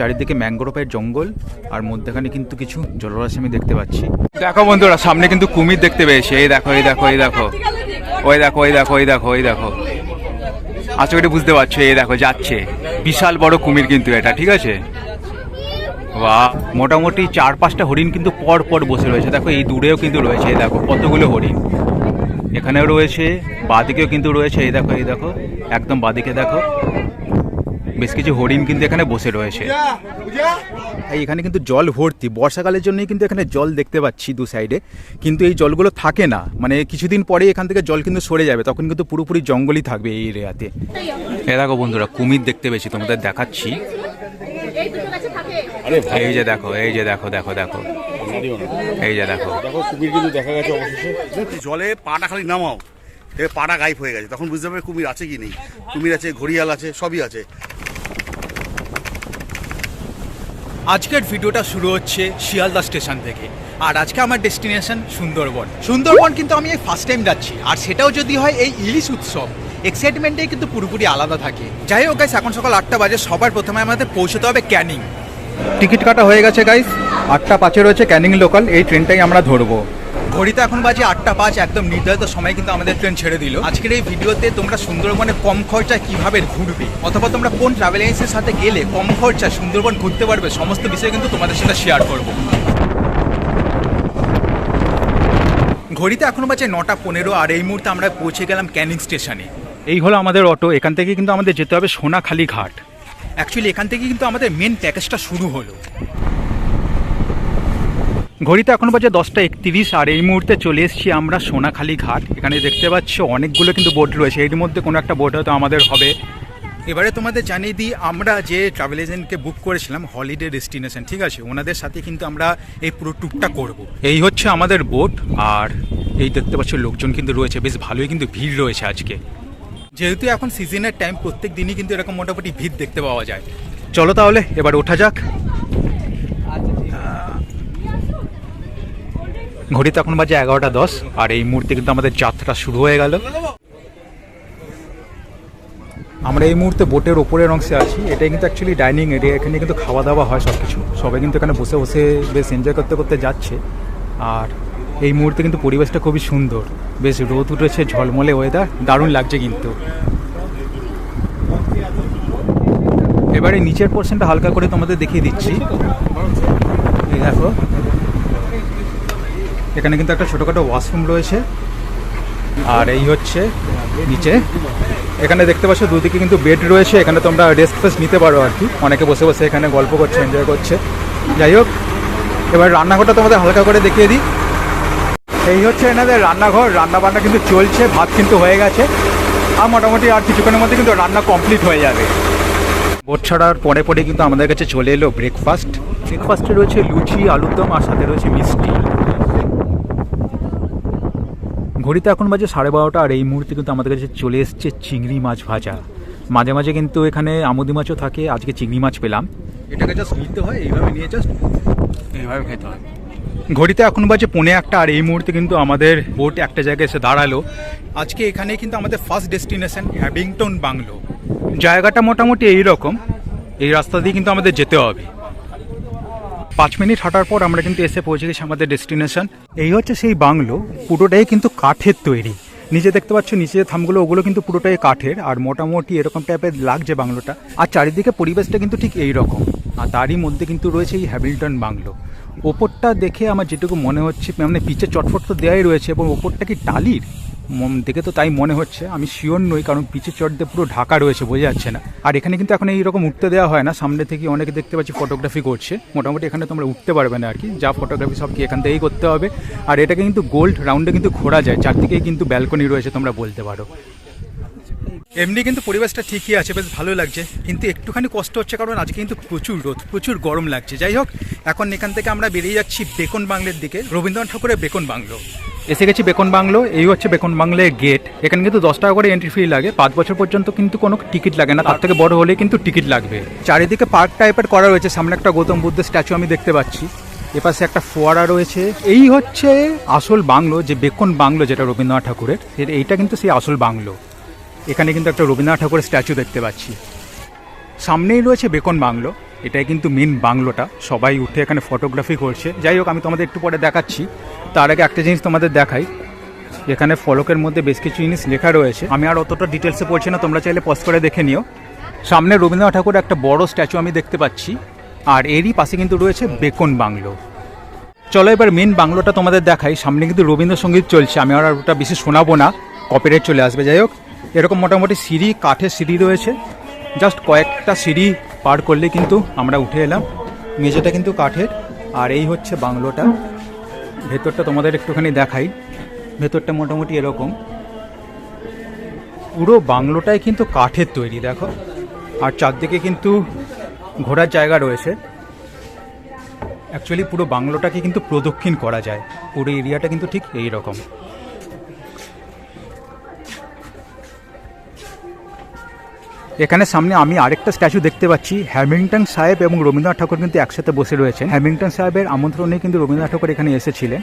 চারিদিকে ম্যাঙ্গ্রোভের জঙ্গল, আর মধ্যখানে কিন্তু কিছু জলরাশি আমি দেখতে পাচ্ছি। দেখো বন্ধুরা, সামনে কিন্তু কুমির দেখতে পেয়েছি। এই দেখো এই দেখো এই দেখো। ওই দেখো ওই দেখো ওই দেখো ওই দেখো। আচ্ছা করি বুঝতে পারছ, এই দেখো, যাচ্ছে। বিশাল বড় কুমির কিন্তু এটা, ঠিক আছে? বাহ! মোটামুটি চার পাঁচটা হরিণ কিন্তু পর পর বসে রয়েছে। দেখো, এই দূরেও কিন্তু রয়েছে, এই দেখো, কতগুলো হরিণ। এখানেও রয়েছে, বাদিকেও কিন্তু রয়েছে, এই দেখো এই দেখো, একদম বাদিকে দেখো। বেশ কিছু হরিণ কিন্তু এখানে বসে রয়েছে। এখানে কিন্তু জল ভর্তি। বর্ষাকালের জন্যই কিন্তু এখানে জল দেখতে পাচ্ছি দু সাইডে কিন্তু এই জলগুলো থাকে না। মানে কিছুদিন পরে এখান থেকে জল কিন্তু সরে যাবে। তখন কিন্তু পুরোপুরি জঙ্গলই থাকবে এই এরিয়াতে। এ দেখো বন্ধুরা কুমির দেখতে পেয়েছি তোমাদের দেখাচ্ছি। এই দুটো গাছে থাকে আরে ভাই। এই যে দেখো এই যে দেখো দেখো দেখো। এই যে দেখো। দেখো কুমির কিন্তু দেখা গেছে অবশেষে। জলে পাটা খালি নামাও। পাটা গায়েব হয়ে গেছে। তখন বুঝতে পারবে কুমির আছে কি নেই। কুমির আছে ঘড়িয়াল আছে সবই আছে। আজকের ভিডিওটা শুরু হচ্ছে শিয়ালদা স্টেশন থেকে। আর আজকে আমার ডেস্টিনেশন সুন্দরবন। সুন্দরবন কিন্তু আমি এই ফার্স্ট টাইম যাচ্ছি। আর সেটাও যদি হয় এই ইলিশ উৎসব এক্সাইটমেন্টেই কিন্তু পুরোপুরি আলাদা থাকে। যাই হোক গাইস এখন সকাল আটটা বাজে, সবার প্রথমে আমাদের পৌঁছতে হবে ক্যানিং। টিকিট কাটা হয়ে গেছে গাইস আটটা পাঁচে রয়েছে ক্যানিং লোকাল এই ট্রেনটাই আমরা ধরবো। ঘড়িতে এখন বাজে আটটা পাঁচ, একদম নির্ধারিত সময় কিন্তু আমাদের ট্রেন ছেড়ে দিল। আজকের এই ভিডিওতে তোমরা সুন্দরবনে কম খরচায় কীভাবে ঘুরবে, অথবা তোমরা কোন ট্রাভেল এজেন্সির সাথে গেলে কম খরচায় সুন্দরবন ঘুরতে পারবে, সমস্ত বিষয় কিন্তু তোমাদের সাথে শেয়ার করব। ঘড়িতে এখনও বাজে নটা পনেরো, আর এই মুহূর্তে আমরা পৌঁছে গেলাম ক্যানিং স্টেশনে। এই হলো আমাদের অটো, এখান থেকে কিন্তু আমাদের যেতে হবে সোনাখালি ঘাট। অ্যাকচুয়ালি এখান থেকে কিন্তু আমাদের মেন প্যাকেজটা শুরু হলো। ঘড়িতে এখন বাজে দশটা একত্রিশ, আর এই মুহূর্তে চলে এসেছি আমরা সোনাখালী ঘাট। এখানে দেখতে পাচ্ছ অনেকগুলো কিন্তু বোট রয়েছে। এর মধ্যে কোনো একটা বোট হয়তো আমাদের হবে। এবারে তোমাদের জানিয়ে দিই, আমরা যে ট্রাভেল এজেন্টকে বুক করেছিলাম হলিডে ডেস্টিনেশন ঠিক আছে? ওনাদের সাথে কিন্তু আমরা এই পুরো ট্যুরটা করব। এই হচ্ছে আমাদের বোট আর এই দেখতে পাচ্ছ লোকজন কিন্তু রয়েছে। বেশ ভালোই কিন্তু ভিড় রয়েছে আজকে। যেহেতু এখন সিজনের টাইম প্রত্যেক দিনই কিন্তু এরকম মোটামুটি ভিড় দেখতে পাওয়া যায়। চলো তাহলে, এবার ওঠা যাক। ঘড়িতে এখন বাজে এগারোটা দশ, আর এই মুহূর্তে কিন্তু আমাদের যাত্রা শুরু হয়ে গেল। আমরা এই মুহূর্তে বোটের ওপরের অংশে আছি। এটাই কিন্তু অ্যাকচুয়ালি ডাইনিং এরিয়া এখানে কিন্তু খাওয়া দাওয়া হয় সব কিছু সবাই কিন্তু এখানে বসে বসে বেশ এনজয় করতে করতে যাচ্ছে। আর এই মুহূর্তে কিন্তু পরিবেশটা খুবই সুন্দর। বেশ রোদ উঠেছে, ঝলমলে ওয়েদার দারুণ লাগছে কিন্তু। এবারে নিচের পোর্শনটা হালকা করে তোমাদের দেখিয়ে দিচ্ছি। দেখো। এখানে কিন্তু একটা ছোটোখাটো ওয়াশরুম রয়েছে। আর এই হচ্ছে নিচে। এখানে দেখতে পাচ্ছ দুদিকে কিন্তু বেড রয়েছে। এখানে তোমরা রেস্ট ফেস্ট নিতে পারো আর কি। অনেকে বসে বসে এখানে গল্প করছে, এনজয় করছে। যাই হোক, এবার রান্নাঘরটা তোমাদের হালকা করে দেখিয়ে দিই। এই হচ্ছে এনাদের রান্নাঘর। রান্না বান্না কিন্তু চলছে, ভাত কিন্তু হয়ে গেছে। আর মোটামুটি আর কিছুক্ষণের মধ্যে কিন্তু রান্না কমপ্লিট হয়ে যাবে। বোট ছাড়ার পরে পরে কিন্তু আমাদের কাছে চলে এলো ব্রেকফাস্ট ব্রেকফাস্টে রয়েছে লুচি আলুর দম আর সাথে রয়েছে মিষ্টি। ঘড়িতে এখন বাজে সাড়ে বারোটা আর এই মুহূর্তে কিন্তু আমাদের কাছে চলে এসছে চিংড়ি মাছ ভাজা। মাঝে মাঝে কিন্তু এখানে আমুদি মাছও থাকে আজকে চিংড়ি মাছ পেলাম। এটাকে জাস্ট নিতে হয় এইভাবে নিয়ে জাস্ট এইভাবে খেতে হয়। ঘড়িতে এখন বাজে পৌনে একটা আর এই মুহূর্তে কিন্তু আমাদের বোট একটা জায়গায় এসে দাঁড়াল। আজকে এখানে কিন্তু আমাদের ফার্স্ট ডেস্টিনেশন হ্যাবিংটন বাংলো জায়গাটা মোটামুটি এই রকম এই রাস্তা দিয়ে কিন্তু আমাদের যেতে হবে। পাঁচ মিনিট হাঁটার পর আমরা কিন্তু এসে পৌঁছে গেছি আমাদের ডেস্টিনেশন। এই হচ্ছে সেই বাংলো, পুরোটাই কিন্তু কাঠের তৈরি। নিচে দেখতে পাচ্ছ, নিচে যে থামগুলো, ওগুলো কিন্তু পুরোটাই কাঠের, আর মোটামুটি এরকম টাইপের লাগছে বাংলোটা। আর চারিদিকে পরিবেশটা কিন্তু ঠিক এই রকম। আর তারই মধ্যে কিন্তু রয়েছে এই হ্যাবিলটন বাংলো। ওপরটা দেখে আমার যেটুকু মনে হচ্ছে মানে পিচে চটফট তো দেওয়াই রয়েছে, এবং ওপরটা কি টালির? দেখে তো তাই মনে হচ্ছে। আমি শিওর নই, কারণ পিচের চট দিয়ে পুরো ঢাকা রয়েছে, বোঝা যাচ্ছে না। আর এখানে কিন্তু এখন এইরকম উঠতে দেওয়া হয় না। সামনে থেকে অনেকে দেখতে পাচ্ছি ফটোগ্রাফি করছে। মোটামুটি এখানে তোমরা উঠতে পারবে না আর কি। যা ফটোগ্রাফি সব কি এখান থেকেই করতে হবে। আর এটাকে কিন্তু গোল্ড রাউন্ডে কিন্তু ঘোরা যায়। চারদিকেই কিন্তু ব্যালকনি রয়েছে, তোমরা বলতে পারো। এমনি কিন্তু পরিবেশটা ঠিকই আছে, বেশ ভালো লাগছে। কিন্তু একটুখানি কষ্ট হচ্ছে, কারণ আজকে কিন্তু প্রচুর রোদ, প্রচুর গরম লাগছে। যাই হোক, এখন এখান থেকে আমরা বেরিয়ে যাচ্ছি বেকন বাংলোর দিকে। রবীন্দ্রনাথ ঠাকুরের বেকন বাংলো এসে গেছি বেকন বাংলো, এই হচ্ছে বেকন বাংলোর গেট এখানে কিন্তু দশ টাকা করে এন্ট্রি ফি লাগে। পাঁচ বছর পর্যন্ত কিন্তু কোনো টিকিট লাগে না। তার থেকে বড় হলে কিন্তু টিকিট লাগবে। চারিদিকে পার্ক টাইপের করা রয়েছে। সামনে একটা গৌতম বুদ্ধের স্ট্যাচু আমি দেখতে পাচ্ছি। এপাশে একটা ফোয়ারা রয়েছে। এই হচ্ছে আসল বাংলো, যে বেকন বাংলো যেটা রবীন্দ্রনাথ ঠাকুরের। এইটা কিন্তু সেই আসল বাংলো। এখানে কিন্তু একটা রবীন্দ্রনাথ ঠাকুরের স্ট্যাচু দেখতে পাচ্ছি। সামনেই রয়েছে বেকন বাংলো। এটাই কিন্তু মেন বাংলোটা। সবাই উঠে এখানে ফটোগ্রাফি করছে। যাই হোক, আমি তোমাদের একটু পরে দেখাচ্ছি। তার আগে একটা জিনিস তোমাদের দেখাই। এখানে ফলকের মধ্যে বেশ কিছু জিনিস লেখা রয়েছে। আমি আর অতটা ডিটেলসে পড়ছি না, তোমরা চাইলে পজ করে দেখে নিও। সামনে রবীন্দ্রনাথ ঠাকুরের একটা বড় স্ট্যাচু আমি দেখতে পাচ্ছি। আর এরই পাশে কিন্তু রয়েছে বেকন বাংলো। চলো এবার মেন বাংলোটা তোমাদের দেখাই। সামনে কিন্তু রবীন্দ্রসঙ্গীত চলছে। আমি আর ওটা বেশি শোনাবো না। কপিরাইট চলে আসবে। যাই হোক, এরকম মোটামুটি সিঁড়ি, কাঠের সিঁড়ি রয়েছে। জাস্ট কয়েকটা সিঁড়ি পার করলে কিন্তু আমরা উঠে এলাম। মেঝেটা কিন্তু কাঠের, আর এই হচ্ছে বাংলোটা। ভেতরটা তোমাদের একটুখানি দেখাই। ভেতরটা মোটামুটি এরকম। পুরো বাংলোটাই কিন্তু কাঠের তৈরি, দেখো। আর চারদিকে কিন্তু ঘোরার জায়গা রয়েছে। অ্যাকচুয়ালি পুরো বাংলোটাকে কিন্তু প্রদক্ষিণ করা যায়। পুরো এরিয়াটা কিন্তু ঠিক এই রকম। এখানে সামনে আমি আরেকটা স্ট্যাচু দেখতে পাচ্ছি। হ্যামিল্টন সাহেব এবং রবীন্দ্রনাথ ঠাকুর কিন্তু একসাথে বসে রয়েছেন। হ্যামিল্টন সাহেবের আমন্ত্রণে কিন্তু রবীন্দ্রনাথ ঠাকুর এখানে এসেছিলেন।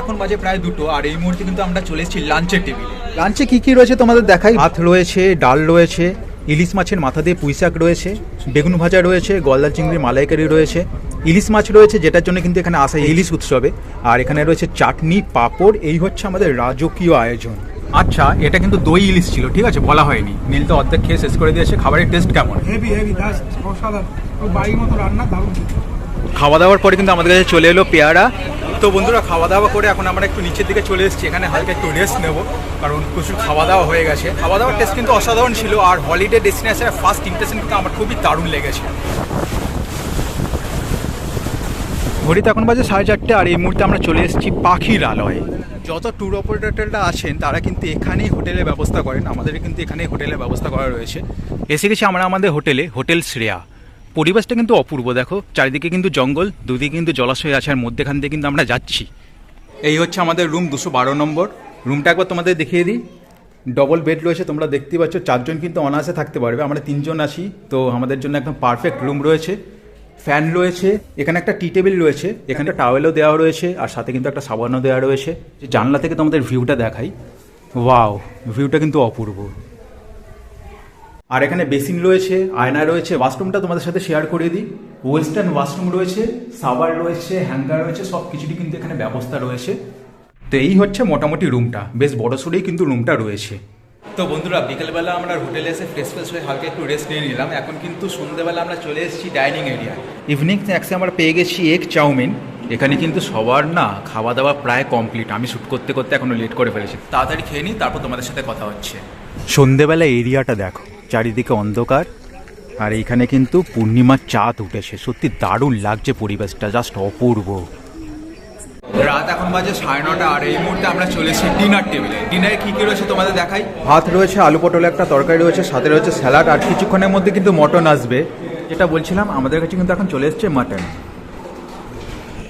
এখন বাজে প্রায় দুটো আর এই মুহূর্তে কিন্তু আমরা চলে এসেছি লাঞ্চের টেবিলে। লাঞ্চে কি কি রয়েছে তোমাদের দেখাই? ভাত রয়েছে ডাল রয়েছে ইলিশ মাছের মাথা দিয়ে পুঁই শাক রয়েছে বেগুন ভাজা রয়েছে গলদা চিংড়ি মালাইকারি রয়েছে। ইলিশ মাছ রয়েছে যেটার জন্য কিন্তু এখানে আসা ইলিশ উৎসবে। আর এখানে রয়েছে চাটনি পাঁপড় এই হচ্ছে আমাদের রাজকীয় আয়োজন। আচ্ছা এটা কিন্তু দই ইলিশ ছিল ঠিক আছে? বলা হয়নি। নীল তো অর্ধেক খেয়ে শেষ করে দিয়েছে খাবারের টেস্ট কেমন? হেভি হেভি জাস্ট অসাধারণ। বাড়ির মতো রান্না দারুণ। খাওয়া দাওয়ার পরে কিন্তু আমাদের কাছে চলে এলো পেয়ারা। তো বন্ধুরা খাওয়া দাওয়া করে এখন আমরা একটু নিচের দিকে চলে এসেছি। এখানে হালকা একটু রেস্ট নেব কারণ প্রচুর খাওয়া দাওয়া হয়ে গেছে। খাওয়া দাওয়ার টেস্ট কিন্তু অসাধারণ ছিল আর হলিডে ডেস্টিনেশনের ফার্স্ট ইমপ্রেশন কিন্তু আমার খুবই দারুণ লেগেছে। ঘড়িতে এখন বাজে সাড়ে চারটে আর এই মুহূর্তে আমরা চলে এসেছি পাখির আলয়ে। যত ট্যুর অপারেটররা আছেন তারা কিন্তু এখানেই হোটেলের ব্যবস্থা করেন। আমাদের কিন্তু এখানেই হোটেলের ব্যবস্থা করা রয়েছে। এসে গেছি আমরা আমাদের হোটেলে, হোটেল শ্রেয়া। পরিবেশটা কিন্তু অপূর্ব, দেখো। চারিদিকে কিন্তু জঙ্গল, দুদিকে কিন্তু জলাশয় আছে, আর মধ্যেখান দিয়ে কিন্তু আমরা যাচ্ছি। এই হচ্ছে আমাদের রুম দুশো বারো নম্বর। রুমটা একবার তোমাদের দেখিয়ে দিই। ডবল বেড রয়েছে, তোমরা দেখতেই পাচ্ছ। চারজন কিন্তু অনায়াসে থাকতে পারবে। আমরা তিনজন আছি, তো আমাদের জন্য একদম পারফেক্ট রুম রয়েছে। ফ্যান রয়েছে, এখানে একটা টি টেবিল রয়েছে, এখানে টাওয়েলও দেওয়া রয়েছে, আর সাথে কিন্তু একটা সাবানও দেওয়া রয়েছে। যে জানলা থেকে তোমাদের ভিউটা দেখাই ওয়াও ভিউটা কিন্তু অপূর্ব। আর এখানে বেসিন রয়েছে, আয়না রয়েছে ওয়াশরুমটা তোমাদের সাথে শেয়ার করে দিই। ওয়েস্টার্ন ওয়াশরুম রয়েছে সাবার রয়েছে হ্যাঙ্গার রয়েছে সব কিছুরই কিন্তু এখানে ব্যবস্থা রয়েছে। তো এই হচ্ছে মোটামুটি রুমটা বেশ বড় সড়েই কিন্তু রুমটা রয়েছে। তো বন্ধুরা, বিকেলবেলা আমরা হোটেলে এসে ফ্রেশ ফ্রেশ হয়ে হালকা একটু রেস্ট নিয়ে নিলাম। এখন কিন্তু সন্ধ্যেবেলা আমরা চলে এসেছি ডাইনিং এরিয়া ইভিনিং স্ন্যাক্সে আমরা পেয়ে গেছি এগ চাউমিন এখানে কিন্তু সবার না খাওয়া দাওয়া প্রায় কমপ্লিট আমি শ্যুট করতে করতে এখনও লেট করে ফেলেছি। তাড়াতাড়ি খেয়ে নিই, তারপর তোমাদের সাথে কথা হচ্ছে। সন্ধেবেলা এরিয়াটা দেখো, চারিদিকে অন্ধকার। আর এইখানে কিন্তু পূর্ণিমার চাঁদ উঠেছে। সত্যি দারুণ লাগছে পরিবেশটা জাস্ট অপূর্ব। রাত এখন বাজে সাড়ে নটা, আর এই মুহূর্তে আমরা চলেছি ডিনার টেবিলে ডিনারে কী কী রয়েছে তোমাদের দেখাই? ভাত রয়েছে, আলু পটলে একটা তরকারি রয়েছে, সাথে রয়েছে স্যালাড, আর কিছুক্ষণের মধ্যে কিন্তু মটন আসবে। যেটা বলছিলাম, আমাদের কাছে কিন্তু এখন চলে এসছে মাটন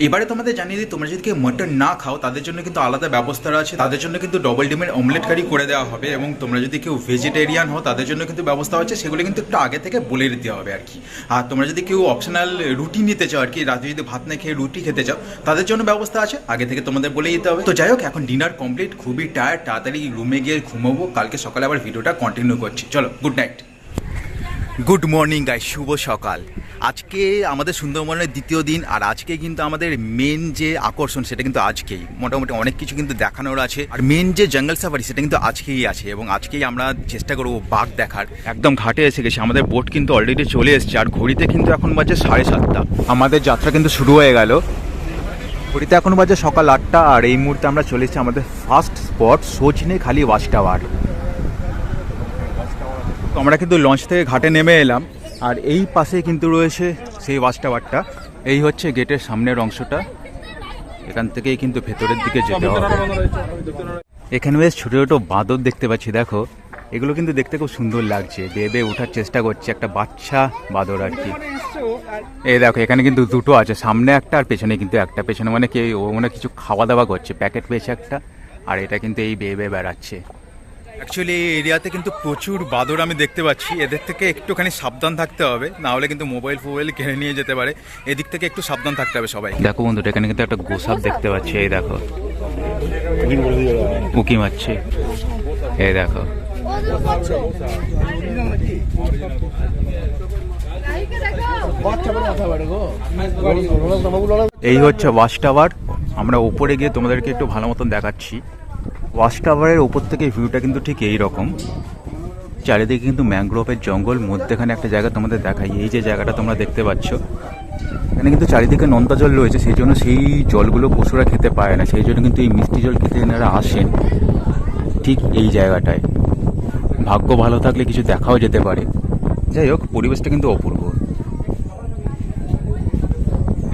এবারে তোমাদের জানিয়ে দিই, তোমরা যদি কেউ মটন না খাও, তাদের জন্য কিন্তু আলাদা ব্যবস্থা আছে তাদের জন্য কিন্তু ডবল ডিমের অমলেট কারি করে দেওয়া হবে এবং তোমরা যদি কেউ ভেজিটেরিয়ান হও, তাদের জন্য কিন্তু ব্যবস্থা আছে সেগুলো কিন্তু একটু আগে থেকে বলে দিতে হবে আর কি। আর তোমরা যদি কেউ অপশনাল রুটি নিতে চাও আর কি, রাতে যদি ভাত না খেয়ে রুটি খেতে চাও, তাদের জন্য ব্যবস্থা আছে। আগে থেকে তোমাদের বলে দিতে হবে। তো যাই হোক, এখন ডিনার কমপ্লিট খুবই টায়ার্ড তাড়াতাড়ি রুমে গিয়ে ঘুমাবো। কালকে সকালে আবার ভিডিওটা কন্টিনিউ করছি। চলো good night good morning guy শুভ সকাল। আজকে আমাদের সুন্দরবনের দ্বিতীয় দিন আর আজকে কিন্তু আমাদের মেন যে আকর্ষণ সেটা কিন্তু আজকেই। মোটামুটি অনেক কিছু কিন্তু দেখানোর আছে। আর মেন যে জঙ্গল সাফারি সেটা কিন্তু আজকেই আছে এবং আজকেই আমরা চেষ্টা করব বাঘ দেখার। একদম ঘাটে এসে গেছে। আমাদের বোট কিন্তু অলরেডি চলে এসেছে। আর ঘড়িতে কিন্তু এখন বাজে সাড়ে সাতটা। আমাদের যাত্রা কিন্তু শুরু হয়ে গেল। ঘড়িতে এখন বাজে সকাল আটটা আর এই মুহূর্তে আমরা চলে এসেছি আমাদের ফার্স্ট স্পট সজনে খালি ওয়াচ টাওয়ার তো আমরা কিন্তু লঞ্চ থেকে ঘাটে নেমে এলাম। আর এই পাশে কিন্তু রয়েছে সেই ওয়াচ টাওয়ারটা। এই হচ্ছে গেটের সামনের অংশটা। এখান থেকেই কিন্তু ভেতরের দিকে যেতে হবে। এখানে বেশ ছোটো ছোটো বাঁদর দেখতে পাচ্ছি দেখো। এগুলো কিন্তু দেখতে খুব সুন্দর লাগছে। বেয়ে ওঠার চেষ্টা করছে একটা বাচ্চা বাঁদর আর কি। এই দেখো এখানে কিন্তু দুটো আছে সামনে একটা আর পেছনে কিন্তু একটা। পেছনে মানে কি ও মানে কিছু খাওয়া দাওয়া করছে প্যাকেট পেয়েছে একটা। আর এটা কিন্তু এই বেয়ে বেয়ে বেড়াচ্ছে। অ্যাকচুয়ালি এই এরিয়াতে কিন্তু প্রচুর বাদর আমি দেখতে পাচ্ছি। এদের থেকে একটুখানি সাবধান থাকতে হবে, না হলে কিন্তু মোবাইল ফোবাইল কিনে নিয়ে যেতে পারে। এদিক থেকে একটু সাবধান থাকতে হবে সবাই দেখো বন্ধুটা এখানে কিন্তু একটা গোসাপ দেখতে পাচ্ছি, এই দেখো। উকি মারছে। এই দেখো। এই হচ্ছে ওয়াচ টাওয়ার। আমরা উপরে গিয়ে তোমাদেরকে একটু ভালো মতন দেখাচ্ছি। ওয়াচ টাওয়ারের উপর থেকে ভিউটা কিন্তু ঠিক এই রকম চারিদিকে কিন্তু ম্যানগ্রোভের জঙ্গল, মধ্যেখানে একটা জায়গা তোমাদের দেখাই। এই যে জায়গাটা তোমরা দেখতে পাচ্ছ, এখানে কিন্তু চারিদিকে নোনতা জল রয়েছে, সেই জন্য সেই জলগুলো পশুরা খেতে পারে না। সেই জন্য কিন্তু এই মিষ্টি জল খেতে এনারা আসেন ঠিক এই জায়গাটায়। ভাগ্য ভালো থাকলে কিছু দেখাও যেতে পারে। যাই হোক, পরিবেশটা কিন্তু অপূর্ব।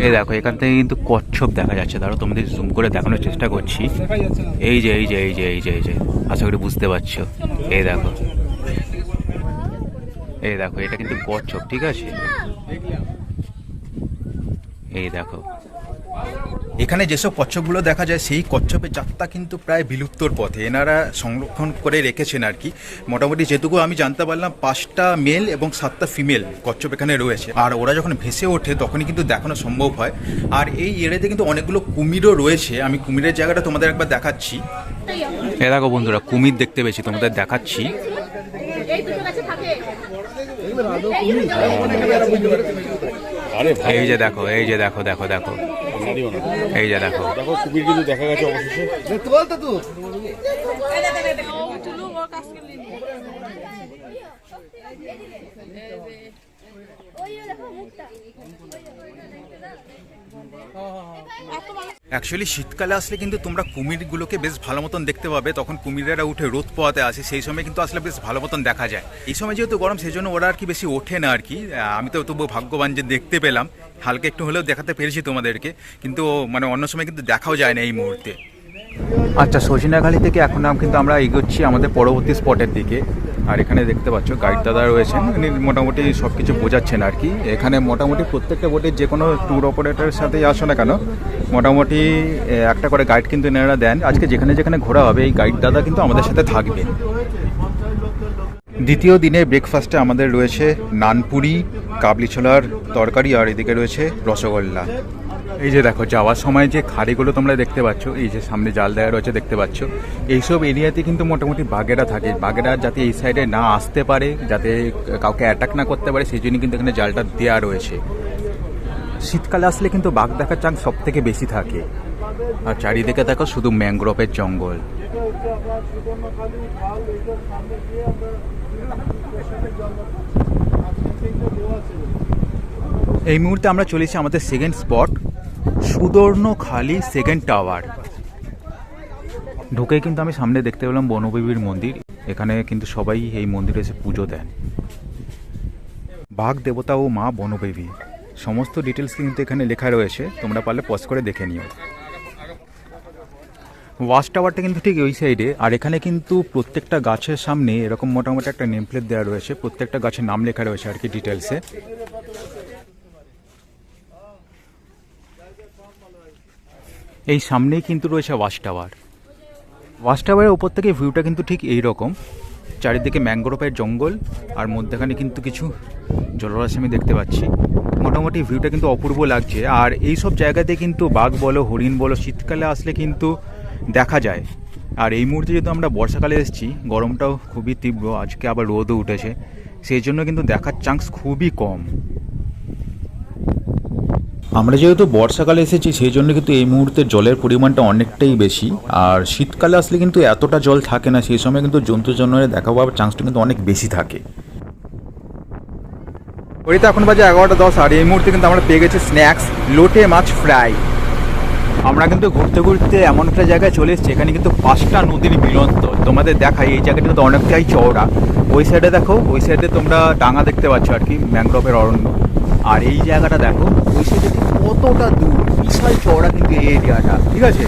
এই দেখো, এখান থেকে কিন্তু কচ্ছপ দেখা যাচ্ছে। দাঁড়ো তোমাদের জুম করে দেখানোর চেষ্টা করছি। এই যে এই যে এই যে এই যে এই যে, আশা করি বুঝতে পারছ। এই দেখো। এই দেখো, এটা কিন্তু কচ্ছপ, ঠিক আছে? এই দেখো। এখানে যেসব কচ্ছপগুলো দেখা যায়, সেই কচ্ছপের জাতটা কিন্তু প্রায় বিলুপ্তর পথে। এনারা সংরক্ষণ করে রেখেছেন আর কি। মোটামুটি যেটুকু আমি জানতে পারলাম, পাঁচটা মেল এবং সাতটা ফিমেল কচ্ছপ এখানে রয়েছে। আর ওরা যখন ভেসে ওঠে, তখনই কিন্তু দেখানো সম্ভব হয়। আর এই এরিয়াতে কিন্তু অনেকগুলো কুমিরও রয়েছে। আমি কুমিরের জায়গাটা তোমাদের একবার দেখাচ্ছি। এ দেখো বন্ধুরা, কুমির দেখতে পেয়েছি, তোমাদের দেখাচ্ছি। এই যে দেখো, এই যে দেখো দেখো দেখো। এই যা দেখো দেখো কুমির কিন্তু দেখা গেছে অবশেষে অ্যাকচুয়ালি শীতকালে আসলে কিন্তু তোমরা কুমিরগুলোকে বেশ ভালো মতন দেখতে পাবে। তখন কুমিরেরা উঠে রোদ পোয়াতে আসে, সেই সময় কিন্তু আসলে বেশ ভালো মতন দেখা যায়। এই সময় যেহেতু গরম সেই জন্য ওরা আর কি বেশি ওঠে না আর কি। আমি তো তবু ভাগ্যবান যে দেখতে পেলাম। হালকা একটু হলেও দেখাতে পেরেছি তোমাদেরকে। কিন্তু মানে অন্য সময় কিন্তু দেখাও যায় না এই মুহূর্তে। আচ্ছা সজিনাখালি থেকে এখন কিন্তু আমরা এগোচ্ছি আমাদের পরবর্তী স্পটের দিকে। আর এখানে দেখতে পাচ্ছ গাইড দাদা রয়েছেন। উনি মোটামুটি সব কিছু বোঝাচ্ছেন আর কি। এখানে মোটামুটি প্রত্যেকটা বোটের যে কোনো ট্যুর অপারেটরের সাথেই আসো না কেন, মোটামুটি একটা করে গাইড কিন্তু এনারা দেন। আজকে যেখানে যেখানে ঘোরা হবে, এই গাইড দাদা কিন্তু আমাদের সাথে থাকবে। দ্বিতীয় দিনে ব্রেকফাস্টে আমাদের রয়েছে নানপুরি, কাবলি ছোলার তরকারি, আর এদিকে রয়েছে রসগোল্লা। এই যে দেখো, যাওয়ার সময় যে খাড়িগুলো তোমরা দেখতে পাচ্ছ, এই যে সামনে জাল দেওয়া রয়েছে দেখতে পাচ্ছ, এইসব এরিয়াতে কিন্তু মোটামুটি বাঘেরা থাকে। বাঘেরা যাতে এই সাইডে না আসতে পারে, যাতে কাউকে অ্যাটাক না করতে পারে, সেই জন্য কিন্তু এখানে জালটা দেওয়া রয়েছে। শীতকালে আসলে কিন্তু বাঘ দেখার চান্স সব থেকে বেশি থাকে। আর চারিদিকে দেখো শুধু ম্যাংগ্রোভের জঙ্গল। এই মুহূর্তে আমরা চলেছি আমাদের সেকেন্ড স্পট সুদর্ণখালি সেকেন্ড টাওয়ার ঢুকে কিন্তু আমি সামনে দেখতে পেলাম বনবিবির মন্দির। এখানে কিন্তু সবাই এই মন্দিরে এসে পুজো দেন। বাঘ, দেবতা ও মা বনবেবী। সমস্ত ডিটেলস কিন্তু এখানে লেখা রয়েছে। তোমরা পারলে পজ করে দেখে নিও। ওয়াচ টাওয়ারটা কিন্তু ঠিক ওই সাইডে আর এখানে কিন্তু প্রত্যেকটা গাছের সামনে এরকম মোটামুটি একটা নেমপ্লেট দেওয়া রয়েছে। প্রত্যেকটা গাছের নাম লেখা রয়েছে আর কি ডিটেলসে এই সামনেই কিন্তু রয়েছে ওয়াশ টাওয়ার। ওয়াশ টাওয়ারের ওপর থেকে ভিউটা কিন্তু ঠিক এই রকম চারিদিকে ম্যাঙ্গ্রোভের জঙ্গল আর মধ্যেখানে কিন্তু কিছু জলরাশি আমি দেখতে পাচ্ছি। মোটামুটি ভিউটা কিন্তু অপূর্ব লাগছে। আর এই সব জায়গাতে কিন্তু বাঘ বলো, হরিণ বলো, শীতকালে আসলে কিন্তু দেখা যায়। আর এই মুহূর্তে যেহেতু আমরা বর্ষাকালে এসেছি, গরমটাও খুবই তীব্র, আজকে আবার রোদও উঠেছে। সেই জন্য কিন্তু দেখার চান্স খুবই কম। আমরা যেহেতু বর্ষাকালে এসেছি, সেই জন্য কিন্তু এই মুহূর্তে জলের পরিমাণটা অনেকটাই বেশি। আর শীতকালে আসলে কিন্তু এতটা জল থাকে না, সেই সময় কিন্তু জন্তু জানোয়ারের দেখা পাওয়ার চান্সটা কিন্তু অনেক বেশি থাকে। ওইটা এখন বাজে এগারোটা দশ, আর এই মুহূর্তে কিন্তু আমরা পেয়ে গেছি স্ন্যাক্স লোটে মাছ ফ্রাই আমরা কিন্তু ঘুরতে ঘুরতে এমন একটা জায়গায় চলে এসেছি, এখানে কিন্তু পাঁচটা নদীর মিলন্ত তোমাদের দেখাই, এই জায়গাটা কিন্তু অনেকটাই চওড়া। ওই সাইডে দেখো, ওই সাইডে তোমরা ডাঙা দেখতে পাচ্ছ আর কি ম্যাংগ্রোভের অরণ্য। আর এই জায়গাটা দেখো সাইডে ঠিক কতটা দূর, বিশাল চওড়া কিন্তু এই এরিয়াটা ঠিক আছে?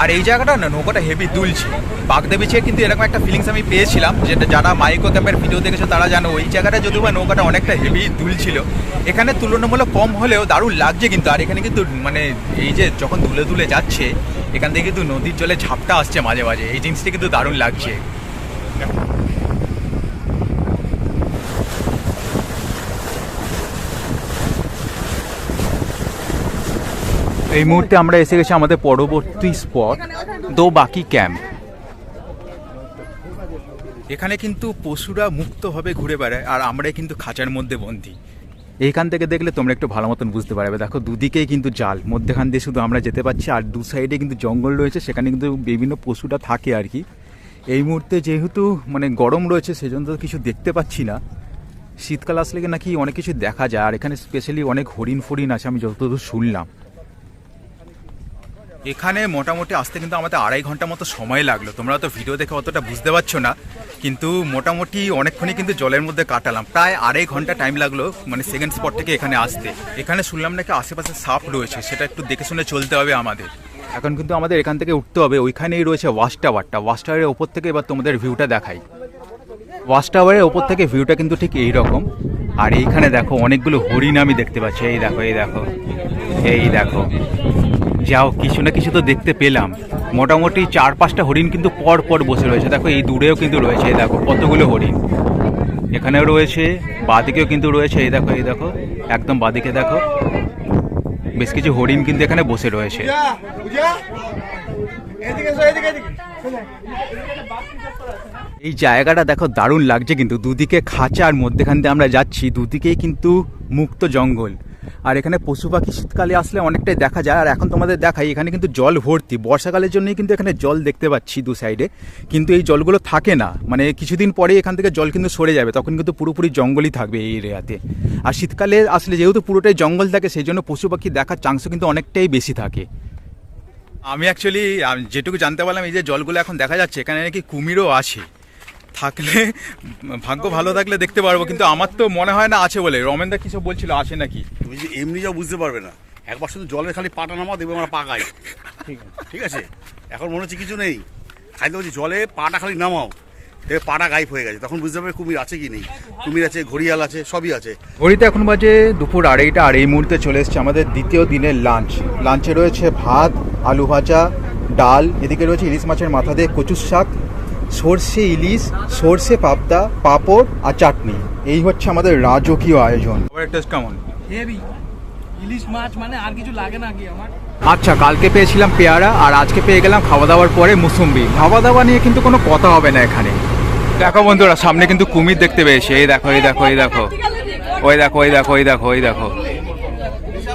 আর এই জায়গাটা না, নৌকাটা হেভি দুলছে। বাগদেবীছে কিন্তু এরকম একটা ফিলিংস আমি পেয়েছিলাম, যেটা যারা মাইকো ক্যাম্পের ভিডিও দেখেছ, তারা জানো, ওই জায়গাটা যদিও বা নৌকাটা অনেকটা হেভি দুলছিল, এখানে তুলনামূলক কম হলেও দারুণ লাগছে কিন্তু, আর এখানে কিন্তু মানে এই যে যখন দুলে দুলে যাচ্ছে, এখান থেকে কিন্তু নদীর জলে ঝাপটা আসছে মাঝে মাঝে, এই জিনিসটা কিন্তু দারুণ লাগছে। এই মুহূর্তে আমরা এসে গেছি আমাদের পরবর্তী স্পট, দো বাকি ক্যাম্প। এখানে কিন্তু পশুরা মুক্তভাবে ঘুরে বেড়ায়, আর আমরাই কিন্তু খাঁচার মধ্যে বন্দি। এইখান থেকে দেখলে তোমরা একটু ভালো মতন বুঝতে পারবে। দেখো, দুদিকেই কিন্তু জাল, মধ্যেখান দিয়ে শুধু আমরা যেতে পারছি, আর দু সাইডে কিন্তু জঙ্গল রয়েছে, সেখানে কিন্তু বিভিন্ন পশুরা থাকে আর কি। এই মুহূর্তে যেহেতু মানে গরম রয়েছে, সেজন্য তো কিছু দেখতে পাচ্ছি না। শীতকাল আসলে নাকি অনেক কিছু দেখা যায়, আর এখানে স্পেশালি অনেক হরিণ ফরিণ আছে, আমি যতদূর শুনলাম। এখানে মোটামুটি আসতে কিন্তু আমাদের আড়াই ঘণ্টা মতো সময় লাগল। তোমরা তো ভিডিও দেখে অতটা বুঝতে পারছ না, কিন্তু মোটামুটি অনেকক্ষণই কিন্তু জলের মধ্যে কাটালাম। প্রায় আড়াই ঘণ্টা টাইম লাগল মানে সেকেন্ড স্পট থেকে এখানে আসতে। এখানে শুনলাম নাকি আশেপাশে সাপ রয়েছে, সেটা একটু দেখে শুনে চলতে হবে আমাদের। এখন কিন্তু আমাদের এখান থেকে উঠতে হবে, ওইখানেই রয়েছে ওয়াশ টাওয়ারটা ওয়াশ টাওয়ারের ওপর থেকে এবার তোমাদের ভিউটা দেখাই। ওয়াচ টাওয়ারের ওপর থেকে ভিউটা কিন্তু ঠিক এই রকম আর এইখানে দেখো, অনেকগুলো হরিণ আমি দেখতে পাচ্ছি। এই দেখো এই দেখো এই দেখো। যাও কিছু না কিছু তো দেখতে পেলাম। মোটামুটি চার পাঁচটা হরিণ কিন্তু পর পর বসে রয়েছে। দেখো এই দূরেও কিন্তু রয়েছে এই দেখো কতগুলো হরিণ। এখানেও রয়েছে বাদিকেও কিন্তু রয়েছে এই দেখো এই দেখো একদম বাদিকে দেখো। বেশ কিছু হরিণ কিন্তু এখানে বসে রয়েছে। এই জায়গাটা দেখো দারুণ লাগছে কিন্তু। দুদিকে খাঁচা আর মধ্যেখান দিয়ে আমরা যাচ্ছি দুদিকেই কিন্তু মুক্ত জঙ্গল। আর এখানে পশু পাখি শীতকালে আসলে অনেকটাই দেখা যায়। আর এখন তোমাদের দেখাই, এখানে কিন্তু জল ভর্তি। বর্ষাকালের জন্যই কিন্তু এখানে জল দেখতে পাচ্ছি দু সাইডে কিন্তু এই জলগুলো থাকে না। মানে কিছুদিন পরে এখান থেকে জল কিন্তু সরে যাবে। তখন কিন্তু পুরোপুরি জঙ্গলই থাকবে এই এরিয়াতে। আর শীতকালে আসলে যেহেতু পুরোটাই জঙ্গল থাকে, সেই জন্য পশু পাখি দেখার চান্সও কিন্তু অনেকটাই বেশি থাকে। আমি অ্যাকচুয়ালি যেটুকু জানতে পারলাম, এই যে জলগুলো এখন দেখা যাচ্ছে, এখানে নাকি কুমিরও আছে। থাকলে ভাগ্য ভালো থাকলে দেখতে পারব কিন্তু আমার তো মনে হয় না আছে বলে। রমেনদা কিছু বলছিল আছে নাকি? তুমি যদি এমনি যাও বুঝতে পারবে না। একবার শুধু জলের খালি পাটা নামাও দেবে আমরা পা গাই ঠিক আছে? এখন মনে হচ্ছে কিছু নেই। খালি বলছি জলে পাটা খালি নামাও। দেখবে পাটা গাইব হয়ে গেছে। তখন বুঝতে পারবে কুমির আছে কি নেই। কুমির আছে ঘড়িয়াল আছে সবই আছে। ঘড়িতে এখন বাজে দুপুর আড়াইটা আর এই মুহূর্তে চলে এসছে আমাদের দ্বিতীয় দিনের লাঞ্চ লাঞ্চে রয়েছে ভাত আলু ভাজা ডাল এদিকে রয়েছে ইলিশ মাছের মাথা দিয়ে কচুর শাক সর্ষে ইলিশ সর্ষে পাবদা পাঁপড় আর চাটনি। এই হচ্ছে আমাদের রাজকীয় আয়োজন। টেস্ট কেমন? হেভি ইলিশ মাছ মানে আর কিছু লাগে না কি আমার? আচ্ছা কালকে পেয়েছিলাম পেয়ারা আর আজকে পেয়ে গেলাম খাওয়া দাওয়ার পরে মুসুম্বি। খাওয়া দাওয়া নিয়ে কিন্তু কোনো কথা হবে না এখানে। দেখো বন্ধুরা সামনে কিন্তু কুমির দেখতে পেয়েছি। এই দেখো এই দেখো এই দেখো। ওই দেখো ওই দেখো ওই দেখো ওই দেখো।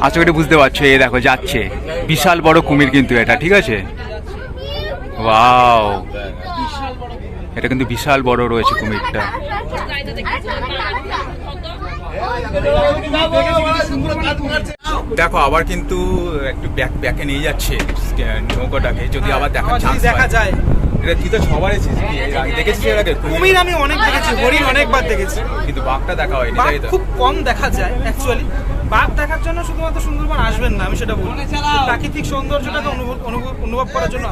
আচ্ছা করি বুঝতে পারছ এই দেখো যাচ্ছে। বিশাল বড় কুমির কিন্তু এটা ঠিক আছে? ওয়াও। এটা কিন্তু বিশাল বড় রয়েছে কুমিরটা। দেখো আবার কিন্তু একটু ব্যাক ব্যাকে নিয়ে যাচ্ছে নৌকাটাকে যদি আবার আমার চান্স দেখা যায়। এটা তুই তো সবার এসেছিস কি? দেখেছিস এর আগে? কুমির আমি অনেক দেখেছি হরিণ অনেকবার দেখেছি। কিন্তু বাঘটা দেখা হয়নি বাঘ তাই তো? খুব কম দেখা যায় অ্যাকচুয়ালি বাঘ দেখার জন্য শুধুমাত্র সুন্দরবন আসবেন না আমি সেটা বলি প্রাকৃতিক সৌন্দর্যটাকে অনুভব অনুভব- অনুভব করার জন্য।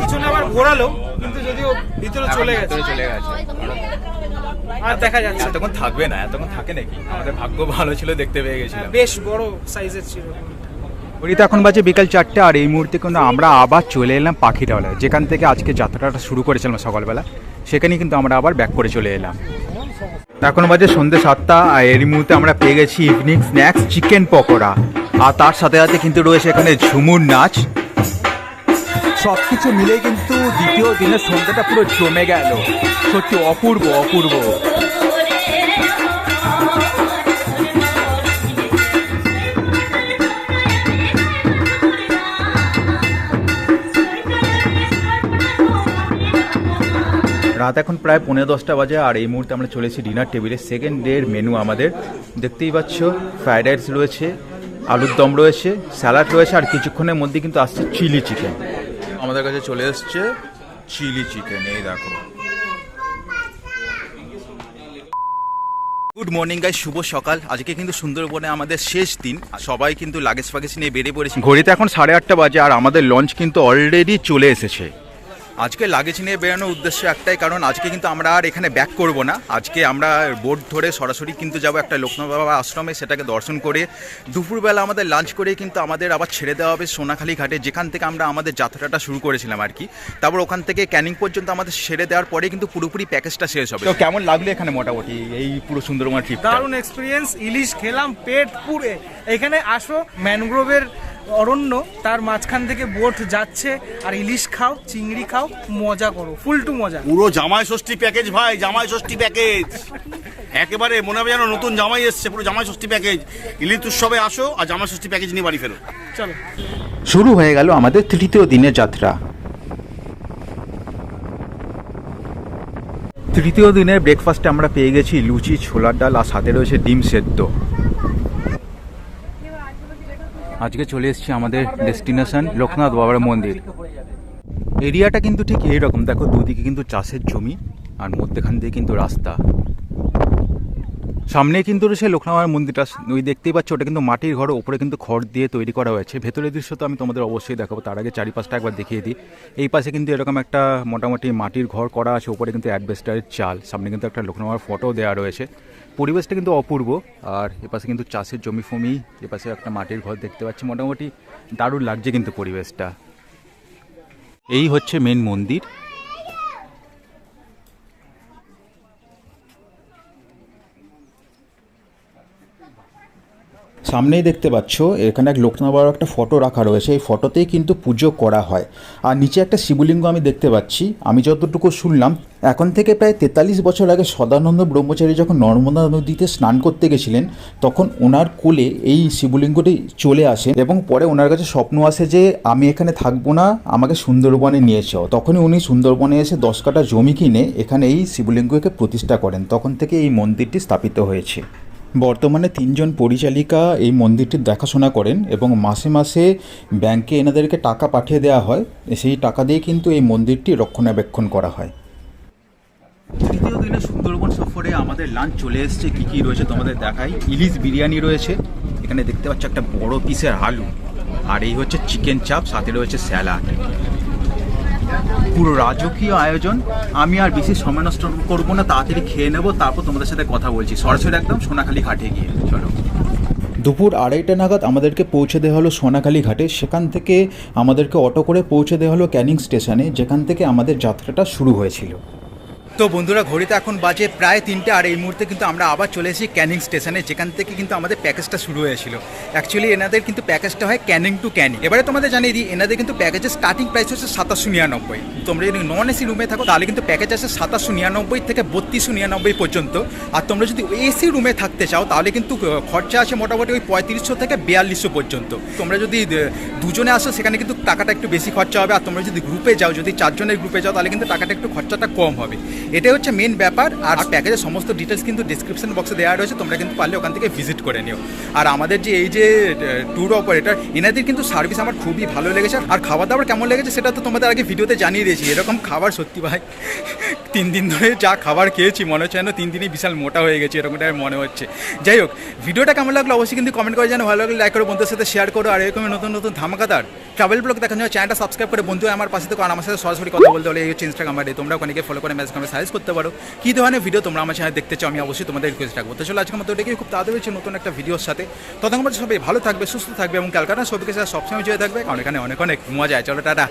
পিছনে আবার ঘোরালো কিন্তু যদিও ভিতরে চলে গেছে। চলে গেছে। আর দেখা যাচ্ছে না। এতক্ষণ থাকবে না এতক্ষণ থাকে নাকি? আমাদের ভাগ্য ভালো ছিল দেখতে পেয়ে গেছিলাম। বেশ বড় সাইজের ছিল। ঘড়িতে এখন বাজে বিকাল চারটে আর এই মুহূর্তে কিন্তু আমরা আবার চলে এলাম পাখিটাওয়ালায় যেখান থেকে আজকে যাত্রাটা শুরু করেছিলাম সকালবেলা সেখানেই কিন্তু আমরা আবার ব্যাক করে চলে এলাম। এখন বাজে সন্ধ্যে সাতটা, আর এরই মুহূর্তে আমরা পেয়ে গেছি ইভিনিং স্ন্যাক্স চিকেন পকোড়া। আর তার সাথে সাথে কিন্তু রয়েছে এখানে ঝুমুর নাচ। সব কিছু মিলে কিন্তু দ্বিতীয় দিনের সন্ধ্যাটা পুরো জমে গেল। সত্যি অপূর্ব অপূর্ব। রাত এখন প্রায় পনেরো দশটা বাজে, আর এই মুহূর্তে আমরা চলেছি ডিনার টেবিলে। সেকেন্ড ডের মেনু আমাদের। দেখতেই পাচ্ছ ফ্রাইড রাইস রয়েছে, আলুর দম রয়েছে স্যালাড রয়েছে, আর কিছুক্ষণের মধ্যে কিন্তু আসছে চিলি চিকেন আমাদের কাছে চলে এসছে চিলি চিকেন এই দেখো। গুড মর্নিং গাই শুভ সকাল। আজকে কিন্তু সুন্দরবনে আমাদের শেষ দিন। সবাই কিন্তু লাগেজ ফাগেজ নিয়ে বেরিয়ে পড়েছে। ঘড়িতে এখন সাড়ে আটটা বাজে, আর আমাদের লঞ্চ কিন্তু অলরেডি চলে এসেছে। আজকে লাগেজ নিয়ে বেরোনোর উদ্দেশ্য একটাই কারণ আজকে কিন্তু আমরা আর এখানে ব্যাক করব না। আজকে আমরা বোট ধরে সরাসরি কিন্তু যাব একটা লোকনাথ বাবা আশ্রমে সেটাকে দর্শন করে দুপুরবেলা আমাদের লাঞ্চ করে কিন্তু আমাদের আবার ছেড়ে দেওয়া হবে সোনাখালি ঘাটে যেখান থেকে আমরা আমাদের যাত্রাটা শুরু করেছিলাম আর কি। তারপর ওখান থেকে ক্যানিং পর্যন্ত আমাদের ছেড়ে দেওয়ার পরে কিন্তু পুরোপুরি প্যাকেজটা শেষ হবে। তো কেমন লাগল এখানে মোটামুটি এই পুরো সুন্দরবন ট্রিপ দারুণ এক্সপিরিয়েন্স ইলিশ খেলাম পেট পুরে এখানে আসো ম্যানগ্রোভের অরণ্য তার মাঝখান থেকে বোট যাচ্ছে আর ইলিশ খাও চিংড়ি খাও মজা করো ফুল টু মজা। পুরো জামাই ষষ্ঠী প্যাকেজ ভাই জামাই ষষ্ঠী প্যাকেজ একেবারে মনে হবে যেন নতুন জামাই এসছে পুরো জামাই ষষ্ঠী প্যাকেজ ইলিশ উৎসবে আসো আর জামাই ষষ্ঠী প্যাকেজ নিয়ে বাড়ি ফেরো। চলো। শুরু হয়ে গেল আমাদের তৃতীয় দিনের যাত্রা। তৃতীয় দিনের ব্রেকফাস্টে আমরা পেয়ে গেছি লুচি ছোলার ডাল আর সাথে রয়েছে ডিম সেদ্ধ। আজকে চলে এসেছি আমাদের ডেস্টিনেশন লোকনাথ বাবার মন্দির। এরিয়াটা কিন্তু ঠিক এইরকম। দেখো, দুদিকে কিন্তু চাষের জমি আর মধ্যেখান দিয়ে কিন্তু রাস্তা। সামনে কিন্তু রয়েছে লোকনাথ মন্দিরটা। ওই দেখতেই পাচ্ছ, ওটা কিন্তু মাটির ঘর, ওপরে কিন্তু খড় দিয়ে তৈরি করা হয়েছে। ভেতরের দৃশ্য তো আমি তোমাদের অবশ্যই দেখাবো, তার আগে চারিপাশটা একবার দেখিয়ে দিই। এই পাশে কিন্তু এরকম একটা মোটামুটি মাটির ঘর করা আছে, ওপরে কিন্তু অ্যাডভেস্টারের চাল। সামনে কিন্তু একটা লোকনাথ ফটো দেওয়া রয়েছে। পরিবেশটা কিন্তু অপূর্ব। আর এপাশে কিন্তু চাষের জমি ফমি, এপাশে একটা মাটির ঘর দেখতে পাচ্ছি। মোটামুটি দারুণ লাগছে কিন্তু পরিবেশটা। এই হচ্ছে মেন মন্দির। সামনেই দেখতে পাচ্ছ, এখানে এক লোকনাথ বাবার একটা ফটো রাখা রয়েছে। এই ফটোতেই কিন্তু পুজো করা হয়। আর নিচে একটা শিবলিঙ্গ আমি দেখতে পাচ্ছি। আমি যতটুকু শুনলাম, এখন থেকে প্রায় তেতাল্লিশ বছর আগে সদানন্দ ব্রহ্মচারী যখন নর্মদা নদীতে স্নান করতে গেছিলেন, তখন ওনার কোলে এই শিবলিঙ্গটি চলে আসে এবং পরে ওনার কাছে স্বপ্ন আসে যে, আমি এখানে থাকব না, আমাকে সুন্দরবনে নিয়ে যাও। তখনই উনি সুন্দরবনে এসে দশ কাটা জমি কিনে এখানে এই শিবলিঙ্গকে প্রতিষ্ঠা করেন। তখন থেকে এই মন্দিরটি স্থাপিত হয়েছে। বর্তমানে তিনজন পরিচালিকা এই মন্দিরটির দেখাশোনা করেন এবং মাসে মাসে ব্যাংকে এনাদেরকে টাকা পাঠিয়ে দেওয়া হয়। সেই টাকা দিয়ে কিন্তু এই মন্দিরটি রক্ষণাবেক্ষণ করা হয়। তৃতীয় দিনে সুন্দরবন সফরে আমাদের লাঞ্চ চলে এসছে। কী কী রয়েছে তোমাদের দেখাই? ইলিশ বিরিয়ানি রয়েছে। এখানে দেখতে পাচ্ছ একটা বড় পিসের আলু। আর এই হচ্ছে চিকেন চাপ সাথে রয়েছে স্যালাড পুরো রাজকীয় আয়োজন, আমি আর বেশি সময় নষ্ট করব না, তাড়াতাড়ি খেয়ে নেব, তারপর তোমাদের সাথে কথা বলছি। সরাসরি একদম সোনাখালি ঘাটে গিয়ে, চলো। দুপুর আড়াইটা নাগাদ আমাদেরকে পৌঁছে দেওয়া হলো সোনাখালী ঘাটে। সেখান থেকে আমাদেরকে অটো করে পৌঁছে দেওয়া হলো ক্যানিং স্টেশনে, যেখান থেকে আমাদের যাত্রাটা শুরু হয়েছিল। তো বন্ধুরা, ঘড়িতে এখন বাজে প্রায় তিনটে, আর এই মুহূর্তে কিন্তু আমরা আবার চলে এসেছি ক্যানিং স্টেশনে, যেখান থেকে কিন্তু আমাদের প্যাকেজটা শুরু হয়েছিল। অ্যাকচুয়ালি এনাদের কিন্তু প্যাকেজটা হয় ক্যানিং টু ক্যানিং। এবারে তোমাদের জানিয়ে দিই, এনাদের কিন্তু প্যাকেজের স্টার্টিং প্রাইস হচ্ছে সাতাশশো নিরানব্বই। তোমরা যদি নন এসি রুমে থাকো, তাহলে কিন্তু প্যাকেজ আছে সাতাশশো নিরানব্বই থেকে বত্রিশশো নিরানব্বই পর্যন্ত। আর তোমরা যদি এসি রুমে থাকতে চাও, তাহলে কিন্তু খরচা আছে মোটামুটি ওই পঁয়ত্রিশশো থেকে বিয়াল্লিশশো পর্যন্ত। তোমরা যদি দুজনে আসো, সেখানে কিন্তু টাকাটা একটু বেশি খরচা হবে। আর তোমরা যদি গ্রুপে যাও, যদি চারজনের গ্রুপে যাও, তাহলে কিন্তু টাকাটা একটু খরচাটা কম হবে। এটাই হচ্ছে মেন ব্যাপার। আর প্যাকেজের সমস্ত ডিটেলস কিন্তু ডিসক্রিপশন বক্সে দেওয়া রয়েছে তোমরা কিন্তু পারলে ওখান থেকে ভিজিট করে নিও। আর আমাদের যে এই যে ট্যুর অপারেটর এনাদের কিন্তু সার্ভিস আমার খুবই ভালো লেগেছে। আর খাবার দাবার কেমন লেগেছে সেটা তো তোমাদের আগে ভিডিওতে জানিয়ে দিয়েছি। এরকম খাবার সত্যি ভাই তিন দিন ধরে যা খাবার খেয়েছি মনে হচ্ছে যেন তিন দিনই বিশাল মোটা হয়ে গেছে এরকমটাই মনে হচ্ছে। যাই হোক ভিডিওটা কেমন লাগল অবশ্যই কিন্তু কমেন্ট করে জানো ভালো লাগলে লাইক করো বন্ধুদের সাথে শেয়ার করো। আর এরকম নতুন নতুন ধামাকাদার ট্রাভেল ব্লগ দেখার জন্য চ্যানেলটা সাবস্ক্রাইব করে বন্ধু আমার পাশে থেকে। আর আমার সাথে সরাসরি কথা বলতে হলে এই হচ্ছে ইনস্টাগ্রাম আইডি তোমরা ওখানে গিয়ে ফলো করে মেসেজ করে সাজেস্ট করতে পারো। কী ধরনের ভিডিও তোমরা আমার চ্যানেল দেখতে চাও, আমি অবশ্যই তোমাদের রিকোয়েস্ট রাখব। তো চলো আজকে মতো এটাকে খুব তাড়াতাড়ি হচ্ছে নতুন একটা ভিডিওর সাথে। ততক্ষণ সবাই ভালো থাকবে, সুস্থ থাকবে এবং ক্যালকাটা সবকে সবসময় জয়ে থাকবে। কারণ এখানে অনেক অনেক মজা চলো, টাটা।